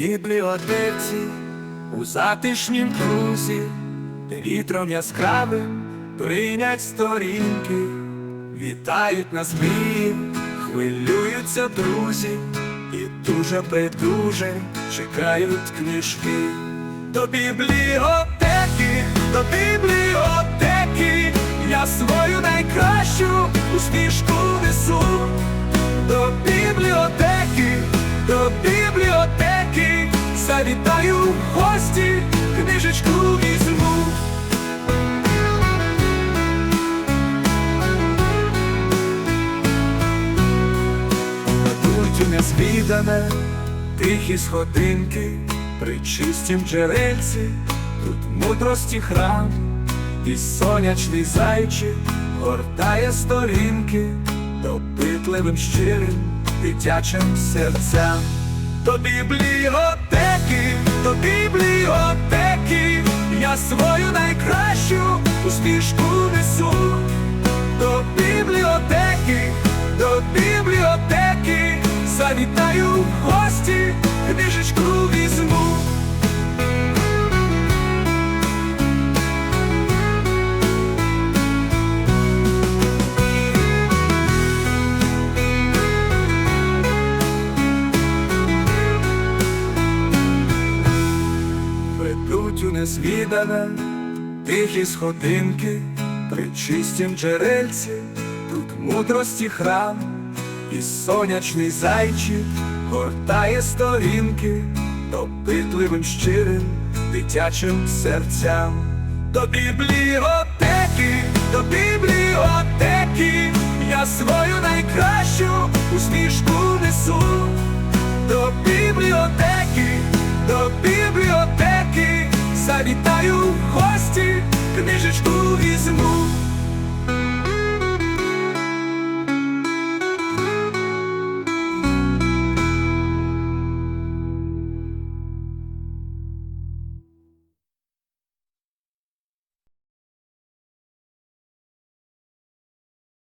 бібліотеці, у затишнім крузі, вітром яскравим прийнять сторінки, вітають нас мрії, хвилюються друзі, і дуже придуже чекають книжки. До бібліотеки, до бібліотеки, я свою найкращу усмішку завітаю в гості, книжечку візьму. У незвідане, тихі сходинки, при чистім джерельці, тут мудрості храм, і сонячний зайчик гортає сторінки, допитливим щирим дитячим серцям. До бібліотеки, бібліотеки, я свою найкращу успішку несу. До бібліотеки, до бібліотеки, завітаю Незвідане тихі сходинки, при чистім джерельці, тут мудрості храм, і сонячний зайчик гортає сторінки, допитливим щирим дитячим серцям. До бібліотеки, до бібліотеки, я свою найкращу усмішку несу. Книжечку візьму.